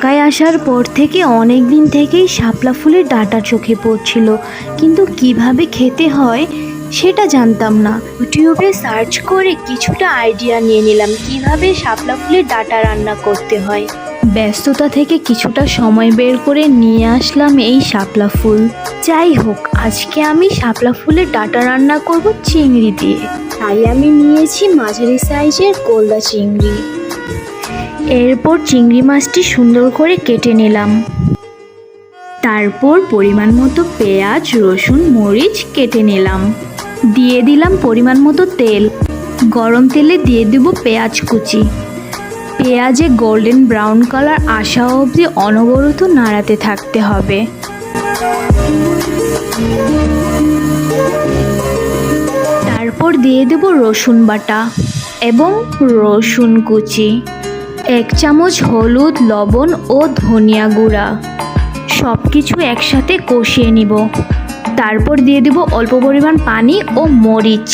ঢাকায় আসার পর থেকে অনেক দিন থেকেই শাপলা ফুলের ডাটা চোখে পড়ছিল। কিন্তু কীভাবে খেতে হয় সেটা জানতাম না। ইউটিউবে সার্চ করে কিছুটা আইডিয়া নিয়ে নিলাম, কীভাবে শাপলা ফুলের ডাটা রান্না করতে হয়। ব্যস্ততা থেকে কিছুটা সময় বের করে নিয়ে আসলাম এই শাপলা ফুল। যাই হোক, আজকে আমি শাপলা ফুলের ডাটা রান্না করব চিংড়ি দিয়ে। তাই আমি নিয়েছি মাঝারি সাইজের গোলদা চিংড়ি। এরপর চিংড়ি মাছটি সুন্দর করে কেটে নিলাম। তারপর পরিমাণ মতো পেঁয়াজ, রসুন, মরিচ কেটে নিলাম। দিয়ে দিলাম পরিমাণ মতো তেল। গরম তেলে দিয়ে দেব পেঁয়াজ কুচি। পেঁয়াজে গোল্ডেন ব্রাউন কালার আসা অবধি অনবরত নাড়াতে থাকতে হবে। তারপর দিয়ে দেব রসুন বাটা এবং রসুন কুচি। এক চামচ হলুদ, লবণ ও ধনিয়া গুঁড়া। সব কিছু একসাথে কষিয়ে নিব। তারপর দিয়ে দেব অল্প পরিমাণ পানি ও মরিচ।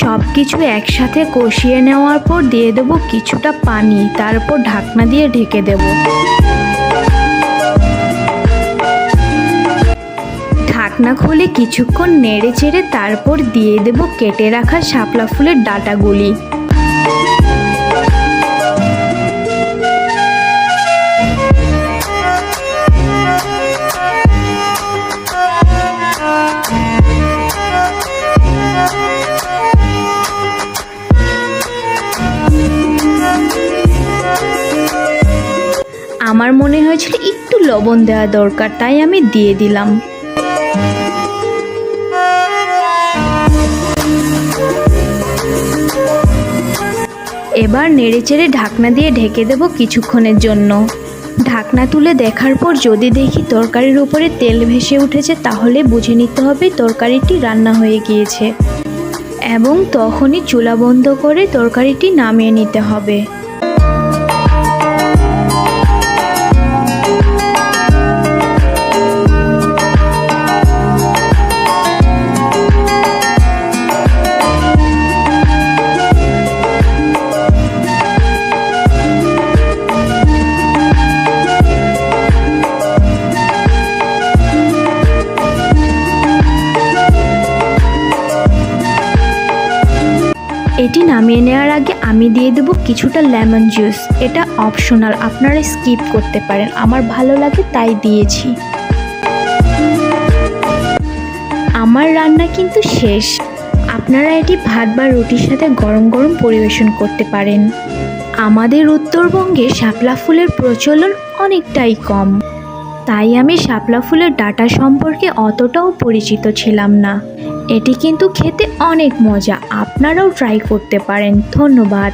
সব কিছু একসাথে কষিয়ে নেওয়ার পর দিয়ে দেব কিছুটা পানি। তারপর ঢাকনা দিয়ে ঢেকে দেব। ঢাকনা খুলে কিছুক্ষণ নেড়ে চেড়ে তারপর দিয়ে দেব কেটে রাখা শাপলা ফুলের ডাটাগুলি। আমার মনে হয়েছিল একটু লবণ দেওয়া দরকার, তাই আমি দিয়ে দিলাম। এবার নেড়েচেড়ে ঢাকনা দিয়ে ঢেকে দেব কিছুক্ষণের জন্য। ঢাকনা তুলে দেখার পর যদি দেখি তরকারির উপরে তেল ভেসে উঠেছে, তাহলে বুঝে নিতে হবে তরকারিটি রান্না হয়ে গিয়েছে। এবং তখনই চুলা বন্ধ করে তরকারিটি নামিয়ে নিতে হবে। এটি নামিয়ে নেওয়ার আগে আমি দিয়ে দেবো কিছুটা লেমন জুস। এটা অপশনাল, আপনারা স্কিপ করতে পারেন। আমার ভালো লাগে তাই দিয়েছি। আমার রান্না কিন্তু শেষ। আপনারা এটি ভাত বা রুটির সাথে গরম গরম পরিবেশন করতে পারেন। আমাদের উত্তরবঙ্গে শাপলা ফুলের প্রচলন অনেকটাই কম। তাই আমি শাপলা ফুলের ডাটা সম্পর্কে অতটাও পরিচিত ছিলাম না। এটি কিন্তু খেতে অনেক মজা। আপনারাও ট্রাই করতে পারেন। ধন্যবাদ।